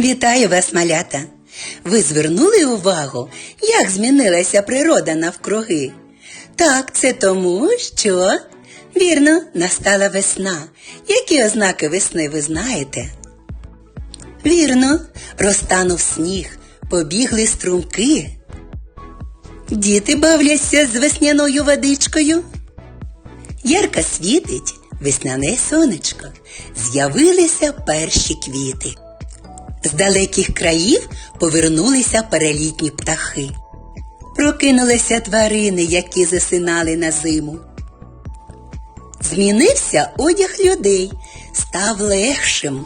Вітаю вас, малята! Ви звернули увагу, як змінилася природа навкруги? Так, це тому, що вірно, настала весна. Які ознаки весни ви знаєте? Вірно, розтанув сніг, побігли струмки. Діти бавляться з весняною водичкою. Ярко світить весняне сонечко, з'явилися перші квіти. З далеких країв повернулися перелітні птахи. Прокинулися тварини, які засинали на зиму. Змінився одяг людей, став легшим.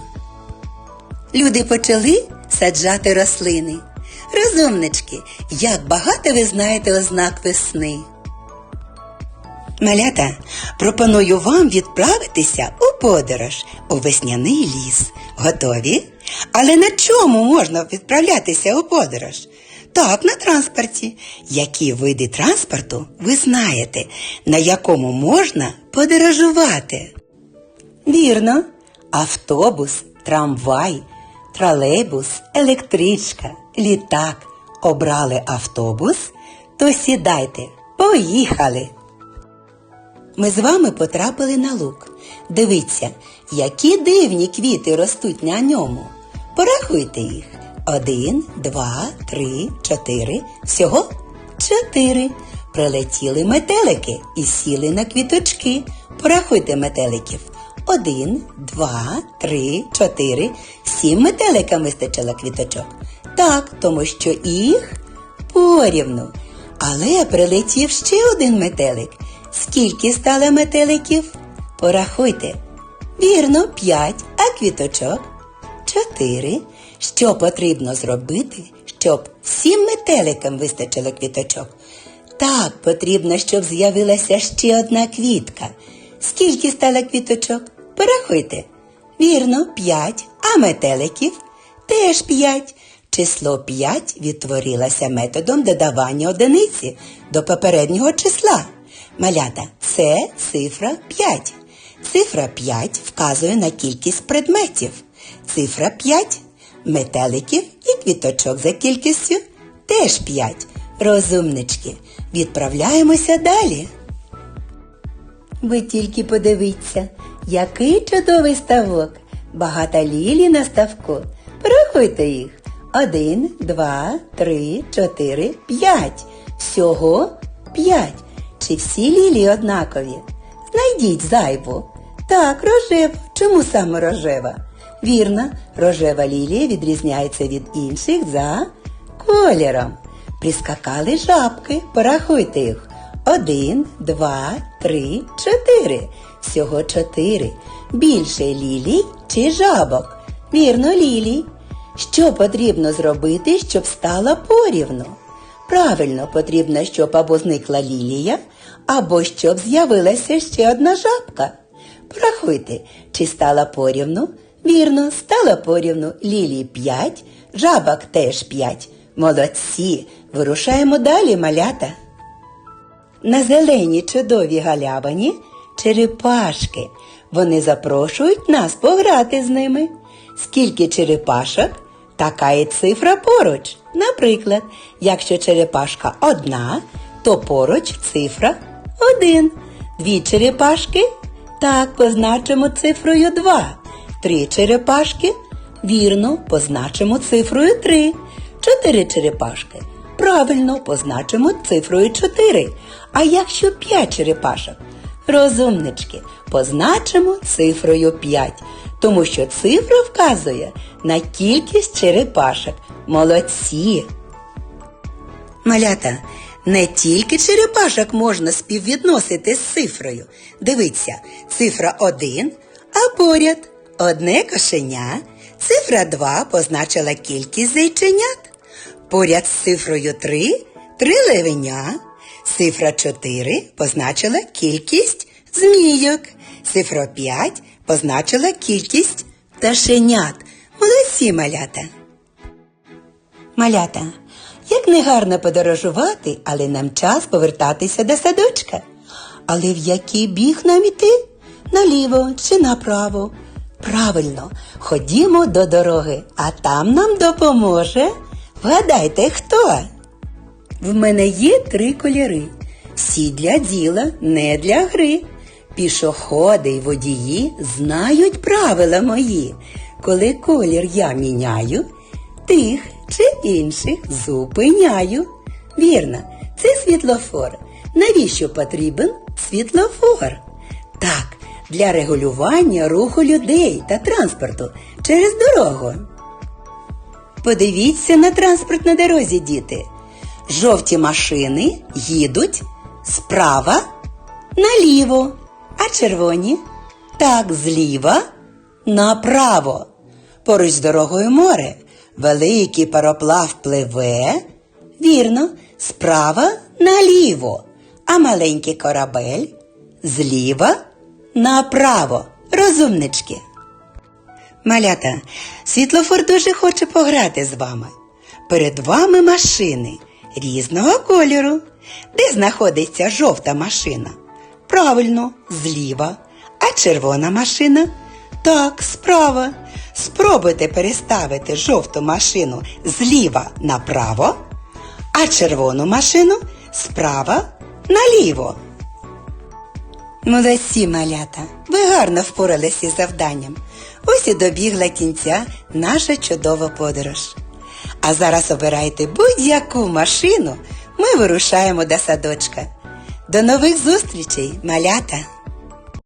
Люди почали саджати рослини. Розумнички, як багато ви знаєте ознак весни. Малята, пропоную вам відправитися у подорож у весняний ліс. Готові? Але на чому можна відправлятися у подорож? Так, на транспорті. Які види транспорту ви знаєте, на якому можна подорожувати? Вірно, автобус, трамвай, тролейбус, електричка, літак. Обрали автобус, то сідайте, поїхали! Ми з вами потрапили на лук. Дивіться, які дивні квіти ростуть на ньому. Порахуйте їх. Один, два, три, чотири. Всього чотири. Прилетіли метелики і сіли на квіточки. Порахуйте метеликів. Один, два, три, чотири. Всім метеликам вистачило квіточок. Так, тому що їх порівну. Але прилетів ще один метелик. Скільки стало метеликів? Порахуйте. Вірно, п'ять, а квіточок чотири. Що потрібно зробити, щоб всім метеликам вистачило квіточок? Так, потрібно, щоб з'явилася ще одна квітка. Скільки стало квіточок? Порахуйте. Вірно, п'ять, а метеликів теж п'ять. Число 5 відтворилося методом додавання одиниці до попереднього числа. Малята це цифра 5. Цифра 5 вказує на кількість предметів. Цифра 5 метеликів і квіточок за кількістю теж 5. Розумнички. Відправляємося далі. Ви тільки подивіться, який чудовий ставок. Багато лілій на ставку. Порахуйте їх. Один, два, три, чотири, п'ять. Всього п'ять. Чи всі лілії однакові? Знайдіть зайву. Так, рожева. Чому саме рожева? Вірно, рожева лілія відрізняється від інших за кольором. Прискакали жабки, порахуйте їх. Один, два, три, чотири. Всього чотири. Більше лілій чи жабок? Вірно, лілій. Що потрібно зробити, щоб стала порівну? Правильно, потрібно, щоб або зникла лілія, або щоб з'явилася ще одна жабка. Порахуйте, чи стала порівну? Вірно, стала порівну. Лілії 5, жабок теж 5. Молодці! Вирушаємо далі, малята. На зеленій чудовій галявині черепашки. Вони запрошують нас пограти з ними. Скільки черепашок, така і цифра поруч. Наприклад, якщо черепашка одна, то поруч цифра один. Дві черепашки, так позначимо цифрою два. Три черепашки, вірно, позначимо цифрою три. Чотири черепашки. Правильно позначимо цифрою 4. А якщо 5 черепашок? Розумнички, позначимо цифрою 5, тому що цифра вказує на кількість черепашок. Молодці! Малята, не тільки черепашок можна співвідносити з цифрою. Дивіться, цифра 1, а поряд одне кошеня. Цифра 2 позначила кількість зайченят. Поряд з цифрою 3 три левеня. Цифра 4 позначила кількість змійок. Цифра 5 позначила кількість пташенят. Молодці малята. Малята, як не гарно подорожувати, але нам час повертатися до садочка. Але в який біг нам іти? Наліво чи направо? Правильно, ходімо до дороги, а там нам допоможе. Вгадайте, хто? В мене є три кольори. Всі для діла, не для гри. Пішоходи й водії знають правила мої. Коли колір я міняю, тих чи інших зупиняю. Вірно, це світлофор. Навіщо потрібен світлофор? Так, для регулювання руху людей та транспорту через дорогу. Подивіться на транспорт на дорозі, діти. Жовті машини їдуть справа наліво, а червоні так зліва направо. Поруч з дорогою море. Великий пароплав пливе, вірно, справа наліво, а маленький корабель зліва направо. Розумнички. Малята, світлофор дуже хоче пограти з вами. Перед вами машини різного кольору. Де знаходиться жовта машина? Правильно, зліва. А червона машина? Так, справа. Спробуйте переставити жовту машину зліва направо, а червону машину справа наліво. Молодці, малята, ви гарно впоралися із завданням. Ось і добігла кінця наша чудова подорож. А зараз обирайте будь-яку машину, ми вирушаємо до садочка. До нових зустрічей, малята!